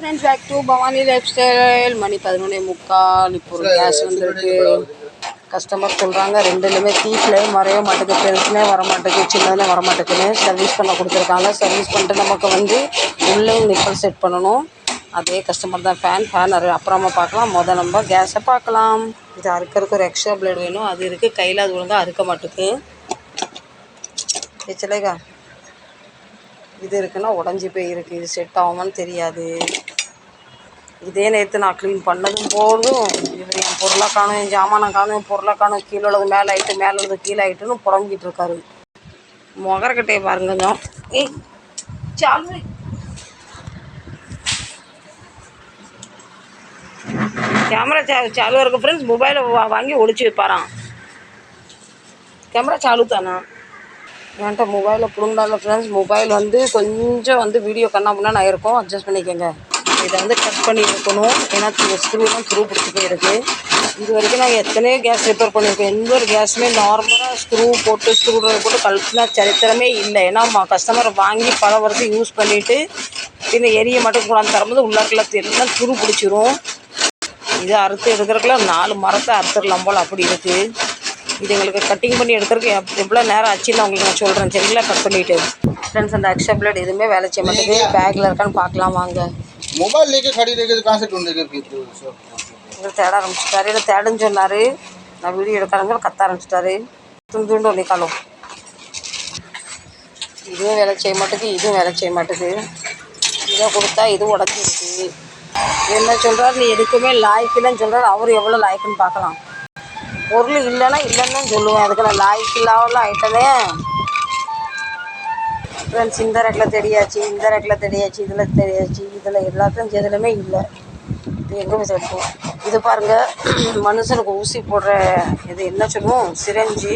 Friends back to Bhavani lifestyle மணி பதினொன்னே முக்கால். இப்போ ஒரு கேஸ் வந்திருக்கு. கஸ்டமர் சொல்கிறாங்க ரெண்டுலையுமே தீஃப்லேயே மறைய மாட்டேங்குது. பெருசுனே வர மாட்டேங்குது சின்னதுனே வர மாட்டேங்குதுன்னு சர்வீஸ் பண்ண கொடுத்துருக்காங்க. சர்வீஸ் பண்ணிட்டு நமக்கு வந்து உள்ளே நிப்பல் செட் பண்ணணும். அதே கஸ்டமர் தான் ஃபேன் ஃபேன் அப்புறமா பார்க்கலாம். மொதல் நம்ம கேஸை பார்க்கலாம். இது அறுக்கிறதுக்கு ஒரு எக்ஸ்ட்ரா பிளேட் வேணும். அது இருக்குது கையில் அது ஒழுங்காக அறுக்க மாட்டேங்குது ஏச்சலேகா இது இருக்குன்னா உடஞ்சி போய் இருக்குது இது செட் ஆகுமான்னு தெரியாது. இதே நேற்று நான் க்ளீன் பண்ணதும் போதும். இவர் என் பொருளை காணும் என் ஜாமானை காணும் என் பொருளை காணும் கீழே உள்ளது மேலே ஆகிட்டு மேலே உள்ளது கீழே ஆகிட்டுன்னு புடங்கிட்டு இருக்காரு. முகரக்கட்டையை பாருங்க கொஞ்சம் ஏய் சாலு கேமரா சா சாலு இருக்க ஃப்ரெண்ட்ஸ் மொபைலை வாங்கி ஒழிச்சு வைப்பாராம். கேமரா சாலு தானா? என்கிட்ட மொபைலில் பிடுங்காத ஃப்ரெண்ட்ஸ் மொபைல் வந்து கொஞ்சம் வந்து வீடியோ கண்ணா முன்னா இருக்கோம். அட்ஜஸ்ட் பண்ணிக்கோங்க. இதை வந்து கட் பண்ணி எடுக்கணும் ஏன்னா ஸ்க்ரூலாம் ஸ்க்ரூ பிடிச்சி போயிருக்கு. இது வரைக்கும் நான் எத்தனையோ கேஸ் ரிப்பேர் பண்ணியிருக்கேன் எந்த ஒரு கேஸுமே நார்மலாக ஸ்க்ரூ போட்டு ஸ்க்ரூ ட்ரைவர் போட்டு கழுத்துனா சரித்திரமே இல்லை. ஏன்னா கஸ்டமர் வாங்கி பல வருஷம் யூஸ் பண்ணிவிட்டு பின்ன எரிய மட்டும் கொண்டாந்து தரும்போது உள்ளாக்கில் எல்லாம் துரு பிடிச்சிரும். இது அறுத்து எடுக்கிறக்குள்ள நாலு மரத்தை அறுத்துடலாம் போல் அப்படி இருக்குது இது எங்களுக்கு கட்டிங் பண்ணி எடுக்கிறதுக்கு எப் எவ்வளோ நேரம் ஆச்சுன்னு உங்களுக்கு நான் சொல்கிறேன் சரிங்களா? கட் பண்ணிவிட்டு ஃப்ரெண்ட்ஸ் அந்த எக்ஸ்ட்ரா பிளேட் எதுவுமே வேலை செய்ய மாட்டேங்குது. பேக்கில் இருக்கான்னு பார்க்கலாம். வாங்க. मोबाइल लेके खड़ी रह गई कहाँ से ढूंढ लेकर फिर तो सब இவர் தேட ஆரம்பிச்சிட்டாரு இல்லை தேடுன்னு சொன்னார் நான் வீடியோ எடுக்கிறாங்க கத்த ஆரம்பிச்சிட்டாரு துண்டு துண்டு நிற்காலும் இதுவும் வேலை செய்ய மாட்டேங்குது இதுவும் வேலை செய்ய மாட்டேங்குது இதை கொடுத்தா இது உடஞ்சிருக்கு என்ன சொல்கிறார் நீ எதுக்குமே லாய்க்கில்லைன்னு சொல்கிறார் அவர் எவ்வளோ லாய்க்குன்னு பார்க்கலாம் பொருள் இல்லைன்னா இல்லைன்னு தான் சொல்லுவேன் அதுக்கு நான் லாய்க்கு இல்லாமல் ஐட்டமே ஃப்ரெண்ட்ஸ் இந்த ரேட்டில் தெரியாச்சு இந்த ரேட்டில் தெரியாச்சு இதில் தெரியாச்சு இதில் எல்லாத்தையும் எதுலையுமே இல்லை. இது எங்கே போய் இது பாருங்கள் மனுஷனுக்கு ஊசி போடுற இது என்ன சொல்லுவோம்? சிரஞ்சி.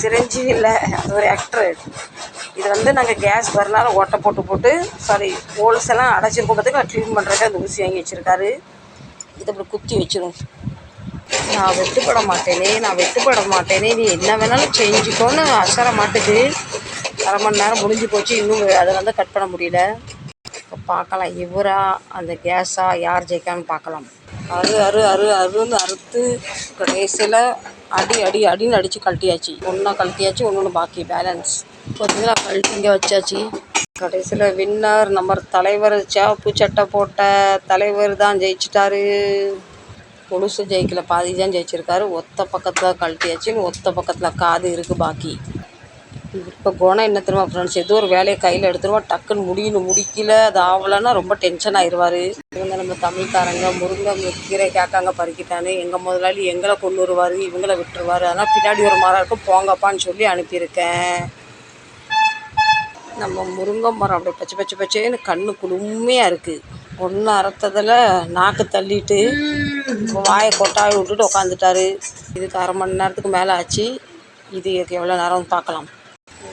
சிரஞ்சி இல்லை அது ஒரு ஆக்டர் இது வந்து நாங்கள் கேஸ் வரனால ஓட்டை போட்டு போட்டு சாரி ஹோல்ஸ் எல்லாம் அடைச்சிருக்கோம் பார்த்துக்கு க்ளீன் பண்ணுறதுக்கு அந்த ஊசி வாங்கி வச்சுருக்காரு. இதை அப்படி குத்தி வச்சிரும். நான் வெட்டுப்பட மாட்டேனே நான் வெட்டுப்பட மாட்டேனே நீ என்ன வேணாலும் செஞ்சுக்கோன்னு அசர மாட்டுது. அரை மணி நேரம் முடிஞ்சு போச்சு. இன்னும் அதை வந்து கட் பண்ண முடியல. இப்போ பார்க்கலாம். இவரா அந்த கேஸா யார் ஜெயிக்கான்னு பார்க்கலாம். அரு அரு அரு அருன்னு அறுத்து கடைசியில் அடி அடி அடின்னு அடித்து கழட்டியாச்சு. ஒன்றா கழட்டியாச்சு ஒன்று ஒன்று பாக்கி. பேலன்ஸ் பார்த்தீங்கன்னா கழட்டி இங்கே வச்சாச்சு. கடைசியில் வின்னர் நம்ம தலைவர் சேப்பு சட்டை போட்ட தலைவர் தான் ஜெயிச்சிட்டாரு. முழுசு ஜெயிக்கல பாதி தான் ஜெயிச்சிருக்காரு. ஒத்த பக்கத்தில் கழட்டியாச்சின்னு ஒத்த பக்கத்தில் காது இருக்குது பாக்கி. இப்போ குணம் என்ன தெரியுமா ஃப்ரெண்ட்ஸ் ஏதோ ஒரு வேலையை கையில் எடுத்துருவோம் டக்குன்னு முடியணும் முடிக்கல அது ஆகலைன்னா ரொம்ப டென்ஷன் ஆயிடுவார் இவங்க நம்ம தமிழ்காரங்க முருங்கை கீரை கேட்காங்க பறிக்கிட்டான்னு எங்கள் முதலாளி எங்களை கொண்டு வருவார் இவங்களை விட்டுருவார் அதனால் பின்னாடி ஒரு மரம் இருக்கும் போங்கப்பான்னு சொல்லி அனுப்பியிருக்கேன். நம்ம முருங்கை மரம் அப்படியே பச்சை பச்சை பச்சைன்னு கண்ணு குளுமையாக இருக்குது ஒன்று அறுத்ததில் நாக்கு தள்ளிட்டு இப்போ வாயை கொட்டாய் விட்டுட்டு உட்காந்துட்டாரு இதுக்கு அரை மணி நேரத்துக்கு மேலே ஆச்சு. இது எவ்வளோ நேரம் பார்க்கலாம்.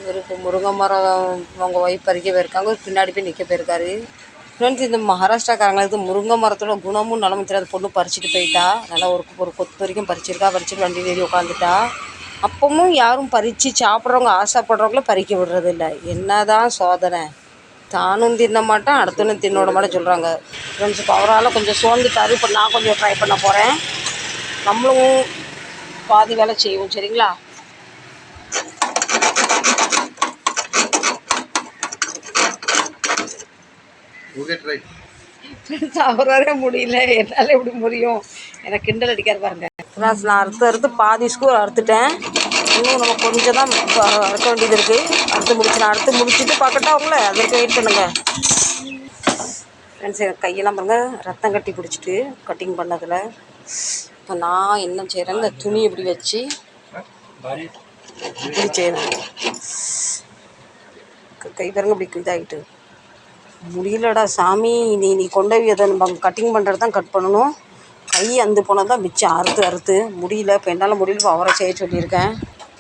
இவருக்கு முருங்கை மரம் அவங்க ஒய்ஃப் பறிக்க போயிருக்காங்க. இவர் பின்னாடி போய் நிற்க போயிருக்காரு. ஃப்ரெண்ட்ஸ் இந்த மகாராஷ்டிராக்காரங்களுக்கு முருங்கை மரத்தோட குணமும் நலமும் தெரியாத பொண்ணு பறிச்சுட்டு போயிட்டா. நல்லா ஒரு ஒரு கொத்து வரைக்கும் பறிச்சிருக்கா. பறிச்சுட்டு வண்டி ஏறி உட்காந்துட்டா அப்பவும் யாரும் பறித்து சாப்பிட்றவங்க ஆசைப்படுறவங்கள பறிக்க விடுறதில்ல என்னதான் சோதனை. தானும் தின்ன மாட்டேன் அடுத்தவனும் தின்னோட விட மாட்டேன் சொல்கிறாங்க ஃப்ரெண்ட்ஸ் இப்போ அவரால் கொஞ்சம் சோர்ந்துட்டாரு. இப்போ நான் கொஞ்சம் ட்ரை பண்ண போகிறேன் நம்மளும் பாதி வேலை செய்வோம் சரிங்களா? அவரே முடியல. என்னால் எப்படி முடியும்? எனக்கு கிண்டல் அடிக்காது பாருங்க. ஃப்ரெண்ட்ஸ் நான் அறுத்து அறுத்து பாதி ஸ்கூல் அறுத்துட்டேன். இன்னும் நம்ம கொஞ்சம் தான் அறுக்க வேண்டியது இருக்குது அறுத்து முடிச்சு நான் அறுத்து முடிச்சுட்டு பார்க்கட்டா அவங்கள அதற்கு வெயிட் பண்ணுங்க. ஃப்ரெண்ட்ஸ் கையெல்லாம் பாருங்கள் ரத்தம் கட்டி பிடிச்சிட்டு கட்டிங் பண்ணதில். இப்போ நான் என்ன செய்கிறேன் இந்த துணி இப்படி வச்சு இப்படி செய்யணும் கை பாருங்க இப்படி இதாகிட்டு முடியலடா சாமி நீ நீ கொண்டு போய் அதை நம்ம கட்டிங் பண்ணுறது தான் கட் பண்ணணும். கை அந்து போனது தான் மிச்சம் அறுத்து அறுத்து. முடியல இப்போ என்னால் முடியல இப்போ அவரை செய்ய சொல்லியிருக்கேன்.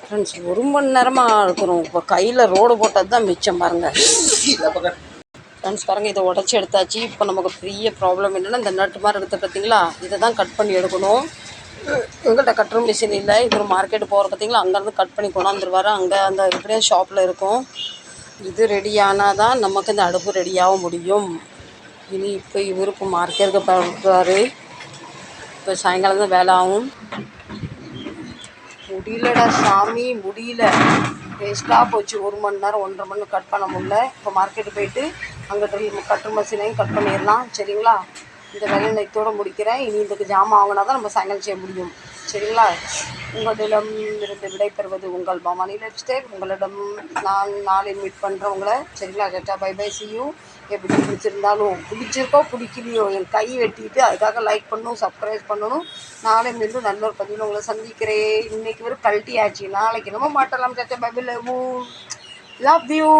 ஃப்ரெண்ட்ஸ் ஒரு மணி நேரமாக இருக்கிறோம் இப்போ கையில் ரோடு போட்டது தான் மிச்சம் பாருங்கள் ஃப்ரெண்ட்ஸ் பாருங்கள் இதை உடச்சி எடுத்தாச்சு. இப்போ நமக்கு பெரிய ப்ராப்ளம் என்னென்னா இந்த நட்டு மாதிரி எடுத்து பார்த்தீங்களா இதை தான் கட் பண்ணி எடுக்கணும். எங்கள்கிட்ட கட்டுற மிஷின் இல்லை. இவர் மார்க்கெட்டு போகிற பார்த்தீங்களா அங்கேருந்து கட் பண்ணி கொண்டாந்துருவாரு. அங்கே அந்த இப்படியே ஷாப்பில் இருக்கும். இது ரெடி ஆனால் தான் நமக்கு இந்த அடுப்பு ரெடியாக முடியும். இனி இப்போ இவருக்கு மார்க்கெட்டுக்கு போகிறாரு இப்போ சாயங்காலம் தான் வேலை ஆகும். முடியலடா சாமி முடியல. வேஸ்ட்டாக போச்சு. ஒரு மணி நேரம் ஒன்றரை மணி கட் பண்ண முடியல. இப்போ மார்க்கெட்டு போயிட்டு அங்கே கட்ரு மசினையும் கட் பண்ணிடலாம். சரிங்களா? இந்த வேலையை நான் முடிக்கிறேன். இனி இதுக்கு ஜாமான் வாங்கினா தான் நம்ம சாயங்காலம் செய்ய முடியும். சரிங்களா? உங்களிடம் இருந்து விடைபெறுவது உங்கள் பவானி லைஃப் ஸ்டைல் உங்களிடம் நான் நாளை மீட் பண்ணுறேன் உங்களை சரிங்களா கரெக்டாக பை பை சியூ எப்படி பிடிச்சிருந்தாலும் பிடிச்சிருக்கோ பிடிக்கலையோ என் கை வெட்டிட்டு அதுக்காக லைக் பண்ணணும் சப்ஸ்கிரைப் பண்ணணும். நாளை மீண்டும் நல்ல ஒரு பதிவில் உங்களை சந்திக்கிறேன். இன்னைக்கு ஒரு கல்ட்டி ஆச்சு. நாளைக்கு நம்ம மாட்டலாம் சச்சா பை லவ் யூ